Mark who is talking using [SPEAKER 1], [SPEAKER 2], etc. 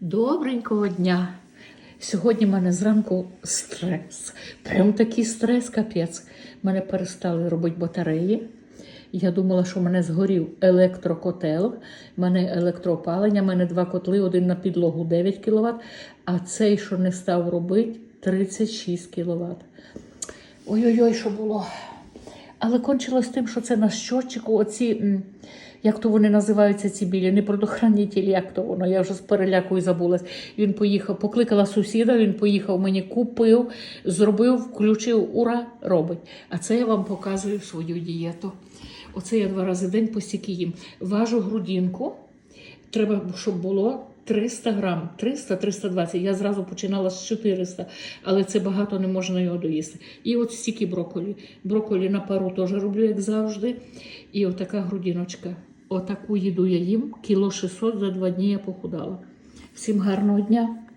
[SPEAKER 1] Добренького дня. Сьогодні в мене зранку стрес. Прям такий стрес, капець. Мене перестали робити батареї. Я думала, що в мене згорів електрокотел, в мене електроопалення, в мене два котли, один на підлогу 9 кВт, а цей, що не став робити, 36 кВт. Ой-ой-ой, що було. Але кончилось тим, що це на щотчику, оці, як то вони називаються, ці білі, не продохранітель, як то воно, я вже з переляку і забулась. Він поїхав, покликала сусіда, він поїхав мені, купив, зробив, включив, ура, робить. А це я вам показую свою дієту. Оце я два рази в день постільки їм. Важу грудинку, треба, щоб було 300 грам, 300-320. Я зразу починала з 400, але це багато не можна його доїсти. І от стільки броколі. Броколі на пару теж роблю, як завжди. І отака грудіночка. Отаку їду я їм. Кіло 600 за два дні я похудала. Всім гарного дня!